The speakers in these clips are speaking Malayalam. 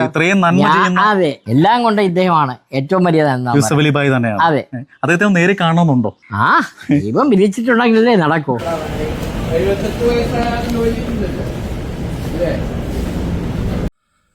ഇത്രയും നന്മ ചെയ്യുന്ന അതെ എല്ലാം കൊണ്ട് ഇദ്ദേഹമാണ് ഏറ്റവും വലിയ നന്മ യൂസഫ് അലി ഭായ് തന്നെയാണ്. അതെ. അദ്ദേഹത്തെ ഒന്ന് നേരി കാണണമെന്നുണ്ടോ? ആ ദൈവം വിരിച്ചിട്ടുണ്ടെങ്കിലേ നടക്കൂ.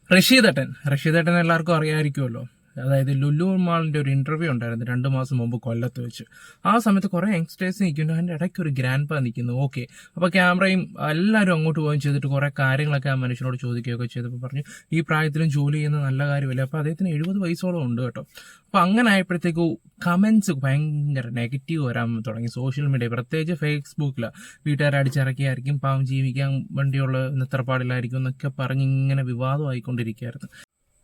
റഷീദട്ടൻ റഷീദട്ടൻ എല്ലാവർക്കും അറിയാമായിരിക്കുമല്ലോ അതായത് ലുലു മാളിന്റെ ഒരു ഇന്റർവ്യൂ ഉണ്ടായിരുന്നു രണ്ട് മാസം മുമ്പ് കൊല്ലത്ത് വെച്ച്. ആ സമയത്ത് കുറേ യങ്സ്റ്റേഴ്സ് നിൽക്കുന്നു. അതിന്റെ ഇടയ്ക്ക് ഒരു ഗ്രാൻഡ് പാ നിൽക്കുന്നു. ഓക്കെ അപ്പോൾ ക്യാമറയും എല്ലാവരും അങ്ങോട്ട് പോവുകയും ചെയ്തിട്ട് കുറേ കാര്യങ്ങളൊക്കെ ആ മനുഷ്യനോട് ചോദിക്കുകയൊക്കെ ചെയ്തപ്പോൾ പറഞ്ഞു ഈ പ്രായത്തിലും ജോലി ചെയ്യുന്ന നല്ല കാര്യമില്ല? അപ്പോൾ അദ്ദേഹത്തിന് എഴുപത് വയസ്സോളം ഉണ്ട് കേട്ടോ. അപ്പോൾ അങ്ങനെ ആയപ്പോഴത്തേക്ക് കമൻസ് ഭയങ്കര നെഗറ്റീവ് വരാൻ തുടങ്ങി. സോഷ്യൽ മീഡിയ പ്രത്യേകിച്ച് ഫേസ്ബുക്കിൽ വീട്ടുകാരെ അടിച്ചിറക്കിയായിരിക്കും പാവം ജീവിക്കാൻ വേണ്ടിയുള്ള നിത്രപ്പാടിലായിരിക്കും എന്നൊക്കെ പറഞ്ഞ് ഇങ്ങനെ വിവാദമായിക്കൊണ്ടിരിക്കുകയായിരുന്നു.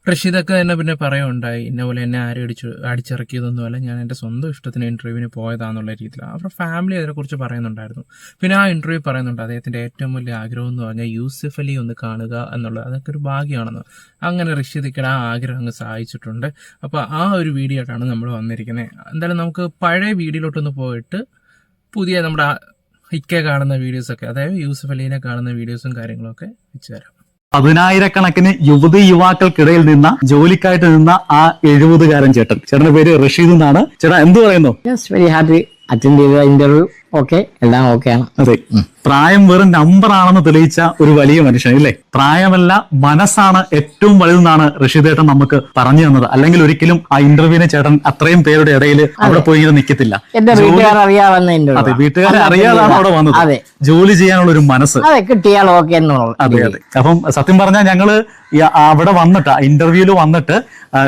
റഷീദൊക്കെ തന്നെ പിന്നെ പറയുണ്ടായി ഇന്ന പോലെ എന്നെ ആരും അടിച്ചു അടിച്ചിറക്കിയതൊന്നുമല്ല ഞാൻ എന്റെ സ്വന്തം ഇഷ്ടത്തിന് ഇന്റർവ്യൂവിന് പോയതാന്നുള്ള രീതിയിൽ. അവരുടെ ഫാമിലി അതിനെക്കുറിച്ച് പറയുന്നുണ്ടായിരുന്നു. പിന്നെ ആ ഇന്റർവ്യൂ പറയുന്നുണ്ട് അദ്ദേഹത്തിന്റെ ഏറ്റവും വലിയ ആഗ്രഹം എന്ന് പറഞ്ഞാൽ യൂസഫ് അലി ഒന്ന് കാണുക എന്നുള്ളത്. അതൊക്കെ ഒരു ഭാഗ്യമാണെന്ന്. അങ്ങനെ റഷീദിക്കയുടെ ആ ആഗ്രഹം അങ്ങ് സഹായിച്ചിട്ടുണ്ട്. അപ്പോൾ ആ ഒരു വീഡിയോ ആയിട്ടാണ് നമ്മൾ വന്നിരിക്കുന്നത്. എന്തായാലും നമുക്ക് പഴയ വീഡിയോയിലോട്ടൊന്ന് പോയിട്ട് പുതിയ നമ്മുടെ ഇക്കെ കാണുന്ന വീഡിയോസൊക്കെ അതായത് യൂസഫ് അലീനെ കാണുന്ന വീഡിയോസും കാര്യങ്ങളൊക്കെ വെച്ച് തരാം. പതിനായിരക്കണക്കിന് യുവതി യുവാക്കൾക്കിടയിൽ നിന്ന ജോലിക്കായിട്ട് നിന്ന ആ എഴുപതുകാരൻ ചേട്ടൻ. ചേട്ടന്റെ പേര് റഷീദ് എന്നാണ്. ചേട്ടാ എന്ത് പറയുന്നു? അറ്റൻഡ് ചെയ്ത ഇന്റർവ്യൂ ഓക്കെ എല്ലാം ഓക്കെയാണ് അതെ. പ്രായം വെറും നമ്പർ ആണെന്ന് തെളിയിച്ച ഒരു വലിയ മനുഷ്യൻ ഇല്ലേ? പ്രായമല്ല മനസ്സാണ് ഏറ്റവും വലുതെന്നാണ് റഷീദേട്ടൻ നമുക്ക് പറഞ്ഞു തന്നത്. അല്ലെങ്കിൽ ഒരിക്കലും ആ ഇന്റർവ്യൂവിനെ ചേട്ടൻ അത്രയും പേരുടെ ഇടയിൽ അവിടെ പോയി നിൽക്കത്തില്ല അതെ വീട്ടുകാരെ അറിയാതാണ് അവിടെ വന്നത്. ജോലി ചെയ്യാനുള്ള ഒരു മനസ്സ്. അതെ അതെ അപ്പം സത്യം പറഞ്ഞാൽ ഞങ്ങൾ അവിടെ വന്നിട്ട് ഇന്റർവ്യൂൽ വന്നിട്ട്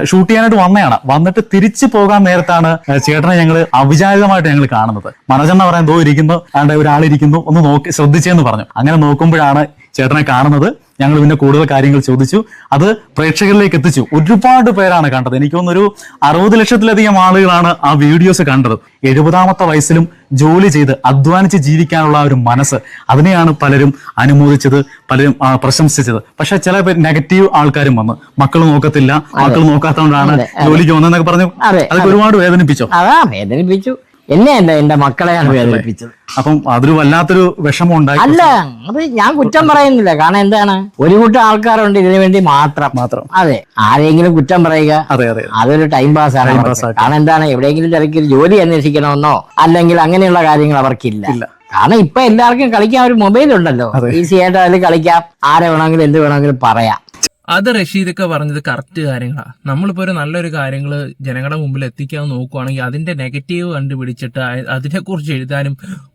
ഷൂട്ട് ചെയ്യാനായിട്ട് വന്നതാണ്. വന്നിട്ട് തിരിച്ചു പോകാൻ നേരത്താണ് ചേട്ടനെ ഞങ്ങൾ അവിചാരിതമായിട്ട് ഞങ്ങൾ കാണുന്നത്. മനോജെന്ന പറയാൻ ദോ ഇരിക്കുന്നു ആണ്ട് ഒരാളിരിക്കുന്നു? ഒന്ന് നോക്കി ശ്രദ്ധിച്ചെന്ന് പറഞ്ഞു. അങ്ങനെ നോക്കുമ്പോഴാണ് ചേട്ടനെ കാണുന്നത്. ഞങ്ങൾ പിന്നെ കൂടുതൽ കാര്യങ്ങൾ ചോദിച്ചു. അത് പ്രേക്ഷകരിലേക്ക് എത്തിച്ചു. ഒരുപാട് പേരാണ് കണ്ടത്. എനിക്ക് തോന്നുന്നു ഒരു അറുപത് ലക്ഷത്തിലധികം ആളുകളാണ് ആ വീഡിയോസ് കണ്ടത്. എഴുപതാമത്തെ വയസ്സിലും ജോലി ചെയ്ത് അധ്വാനിച്ച് ജീവിക്കാനുള്ള ആ ഒരു മനസ്സ് അതിനെയാണ് പലരും അനുമോദിച്ചത് പലരും പ്രശംസിച്ചത്. പക്ഷെ ചില നെഗറ്റീവ് ആൾക്കാരും വന്ന് മക്കൾ നോക്കത്തില്ല മക്കൾ നോക്കാത്തതുകൊണ്ടാണ് ജോലിക്ക് വന്നതെന്നൊക്കെ പറഞ്ഞു. അതെ, അതൊക്കെ ഒരുപാട് വേദനിപ്പിച്ചോ? വേദനിപ്പിച്ചു. എന്നെ അല്ല എന്റെ മക്കളെയാണ് വേദനിപ്പിച്ചത്. അപ്പം അതൊരു വല്ലാത്തൊരു വിഷമം ഉണ്ടായി. അല്ല അത് ഞാൻ കുറ്റം പറയുന്നില്ല. കാരണം എന്താണ്? ഒരു കൂട്ടം ആൾക്കാരുണ്ട് ഇതിനു വേണ്ടി മാത്രം. മാത്രം. അതെ. ആരെങ്കിലും കുറ്റം പറയുക. അതെ അതെ അതൊരു ടൈം പാസ് ആണ്. കാരണം എന്താണ്? എവിടെയെങ്കിലും തിരക്കിൽ ജോലി അന്വേഷിക്കണമെന്നോ അല്ലെങ്കിൽ അങ്ങനെയുള്ള കാര്യങ്ങൾ അവർക്കില്ല. കാരണം ഇപ്പൊ എല്ലാവർക്കും കളിക്കാൻ ഒരു മൊബൈൽ ഉണ്ടല്ലോ. ഈസി ആയിട്ട് അതിൽ കളിക്കാം. ആരെ വേണമെങ്കിലും എന്ത് വേണമെങ്കിലും പറയാം. അത് റഷീദൊക്കെ പറഞ്ഞത് കറക്റ്റ് കാര്യങ്ങളാണ് നമ്മളിപ്പോൾ ഒരു നല്ലൊരു കാര്യങ്ങൾ ജനങ്ങളുടെ മുമ്പിൽ എത്തിക്കാൻ നോക്കുവാണെങ്കിൽ അതിന്റെ നെഗറ്റീവ് കണ്ടുപിടിച്ചിട്ട് അതിനെക്കുറിച്ച് എഴുതാനും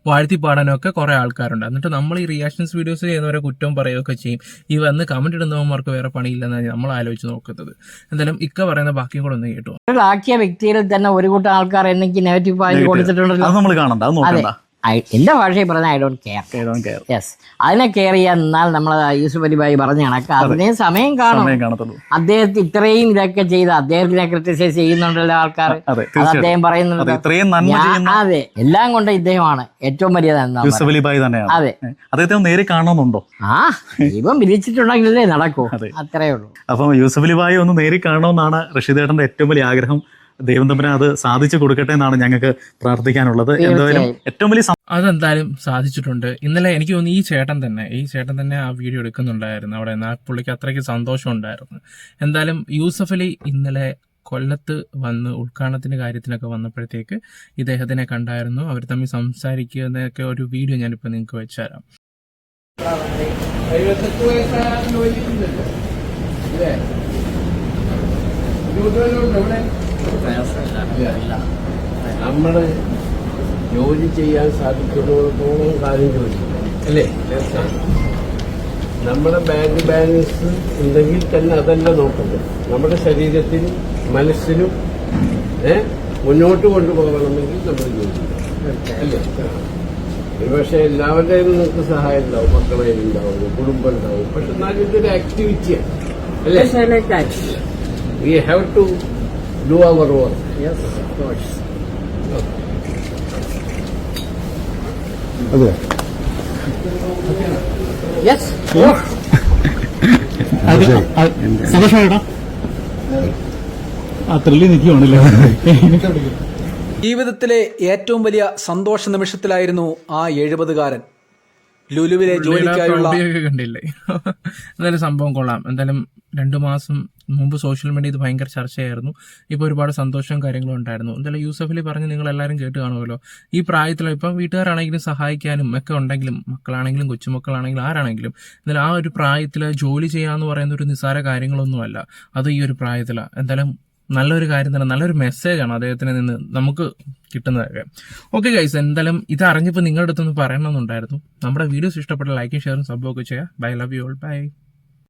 വാഴ്ത്തി പാടാനും ഒക്കെ കുറെ ആൾക്കാരുണ്ട്. എന്നിട്ട് നമ്മൾ ഈ റിയാക്ഷൻസ് വീഡിയോസ് ചെയ്യുന്നവരെ കുറ്റം പറയുകയൊക്കെ ചെയ്യും. ഈ വന്ന് കമന്റ് ഇടുന്നവന്മാർക്ക് വേറെ പണിയില്ലെന്നാണ് നമ്മൾ ആലോചിച്ച് നോക്കുന്നത്. എന്തായാലും ഇക്ക പറയുന്ന ബാക്കിയും കൂടെ ഒന്ന് കേട്ടു. ആക്കിയ വ്യക്തിയിൽ തന്നെ ഒരു കൂട്ടം ആൾക്കാർ എനിക്ക് നെഗറ്റീവ് കൊടുത്തിട്ടുണ്ടല്ലോ. നമ്മൾ കാണണ്ട. അത് നോക്കണ്ട. എന്റെ ഭാഷയിൽ പറഞ്ഞ ഐ ഡോണ്ട് കെയർ. യെസ്. അതിനെ കെയർ ചെയ്യാൻ എന്നാൽ നമ്മൾ യൂസുഫ് അലിബായി പറഞ്ഞ കണക്ക് അതിനെ സമയം കാണും. അദ്ദേഹത്തെ ഇത്രയും ഇതൊക്കെ ചെയ്ത് അദ്ദേഹത്തിനെ ക്രിറ്റിസൈസ് ചെയ്യുന്നുണ്ടല്ലോ ആൾക്കാർ അത് അദ്ദേഹം പറയുന്നുണ്ട്. അതെ എല്ലാം കൊണ്ട് ഇദ്ദേഹമാണ്. ഏറ്റവും വലിയ യൂസഫ് തന്നെയാണ്. അതെ. അദ്ദേഹത്തെ നേരെ കാണണമെന്നുണ്ടോ? ആ ദൈവം വിരിച്ചിട്ടുണ്ടെങ്കിലേ നടക്കൂ. അതെ. അത്രേ ഉള്ളൂ. അപ്പം യൂസഫ് അലി ഭായ് ഒന്ന് നേരി കാണണമെന്നാണ് റഷീദേട്ടന്റെ ഏറ്റവും വലിയ ആഗ്രഹം. ദൈവം തമ്പനെ അത് സാധിച്ചു കൊടുക്കട്ടെ എന്നാണ് ഞങ്ങൾക്ക് പ്രാർത്ഥിക്കാനുള്ളത്. എന്തായാലും ഏറ്റവും വലിയ അതെന്തായാലും സാധിച്ചിട്ടുണ്ട്. ഇന്നലെ എനിക്ക് തോന്നുന്നു ഈ ചേട്ടൻ തന്നെ ഈ ചേട്ടൻ തന്നെ ആ വീഡിയോ എടുക്കുന്നുണ്ടായിരുന്നു അവിടെ. നിന്ന് ആ പുള്ളിക്ക് അത്രയ്ക്ക് സന്തോഷം ഉണ്ടായിരുന്നു. എന്തായാലും യൂസഫ് അലി ഇന്നലെ കൊല്ലത്ത് വന്ന് ഉദ്ഘാടനത്തിന്റെ കാര്യത്തിനൊക്കെ വന്നപ്പോഴത്തേക്ക് ഇദ്ദേഹത്തിനെ കണ്ടായിരുന്നു. അവർ തമ്മിൽ സംസാരിക്കുന്നതൊക്കെ ഒരു വീഡിയോ ഞാനിപ്പോൾ നിങ്ങൾക്ക് വെച്ചുതരാം. നമ്മൾ ജോലി ചെയ്യാൻ സാധിക്കുന്നിടത്തോളം കാര്യം ജോലി. അല്ലേ? നമ്മുടെ ബാങ്ക് ബാലൻസ് ഉണ്ടെങ്കിൽ തന്നെ അതല്ല നോക്കുന്നത് നമ്മുടെ ശരീരത്തിനും മനസ്സിനും ഏ, മുന്നോട്ട് കൊണ്ടുപോകണമെങ്കിൽ നമ്മൾ ജോലി ചെയ്യണം. അല്ലേ ഒരുപക്ഷെ എല്ലാവരുടെയും നിങ്ങൾക്ക് സഹായം ഉണ്ടാവും മക്കളെ ഉണ്ടാവും കുടുംബം ഉണ്ടാവും. പക്ഷെ എന്നാലും ഇതൊരു ആക്ടിവിറ്റിയാണ് അല്ലേ? We have to do Yes, of yes അതെ അത് സന്തോഷമായിട്ടാ ആ ത്രില്ലി നിൽക്കുവാണല്ലേ? ജീവിതത്തിലെ ഏറ്റവും വലിയ സന്തോഷ നിമിഷത്തിലായിരുന്നു ആ എഴുപതുകാരൻ. ലുലുവിലെ ജോലിക്കായുള്ള കണ്ടില്ലേ? എന്തായാലും സംഭവം കൊള്ളാം. എന്തായാലും രണ്ടു മാസം മുമ്പ് സോഷ്യൽ മീഡിയ ഇത് ഭയങ്കര ചർച്ചയായിരുന്നു. ഇപ്പോൾ ഒരുപാട് സന്തോഷവും കാര്യങ്ങളും ഉണ്ടായിരുന്നു. എന്തായാലും യൂസഫലി പറഞ്ഞ് നിങ്ങൾ എല്ലാവരും കേട്ട് കാണുമല്ലോ. ഈ പ്രായത്തിൽ ഇപ്പം വീട്ടുകാരാണെങ്കിലും സഹായിക്കാനും ഒക്കെ ഉണ്ടെങ്കിലും മക്കളാണെങ്കിലും കൊച്ചുമക്കളാണെങ്കിലും ആരാണെങ്കിലും എന്നാലും ആ ഒരു പ്രായത്തിൽ ജോലി ചെയ്യാന്ന് പറയുന്ന ഒരു നിസ്സാര കാര്യങ്ങളൊന്നുമല്ല. അത് ഈ ഒരു പ്രായത്തിലാണ് എന്തായാലും നല്ലൊരു കാര്യം തന്നെ നല്ലൊരു മെസ്സേജാണ് അദ്ദേഹത്തിന് നിന്ന് നമുക്ക് കിട്ടുന്നതൊക്കെ. ഓക്കെ ഗൈസ് എന്തായാലും ഇത് അറിഞ്ഞപ്പോൾ നിങ്ങളുടെ അടുത്തൊന്ന് പറയണമെന്നുണ്ടായിരുന്നു. നമ്മുടെ വീഡിയോസ് ഇഷ്ടപ്പെട്ട ലൈക്കും ഷെയറും സബ്ബൊക്കെ ചെയ്യുക. Bye love you all bye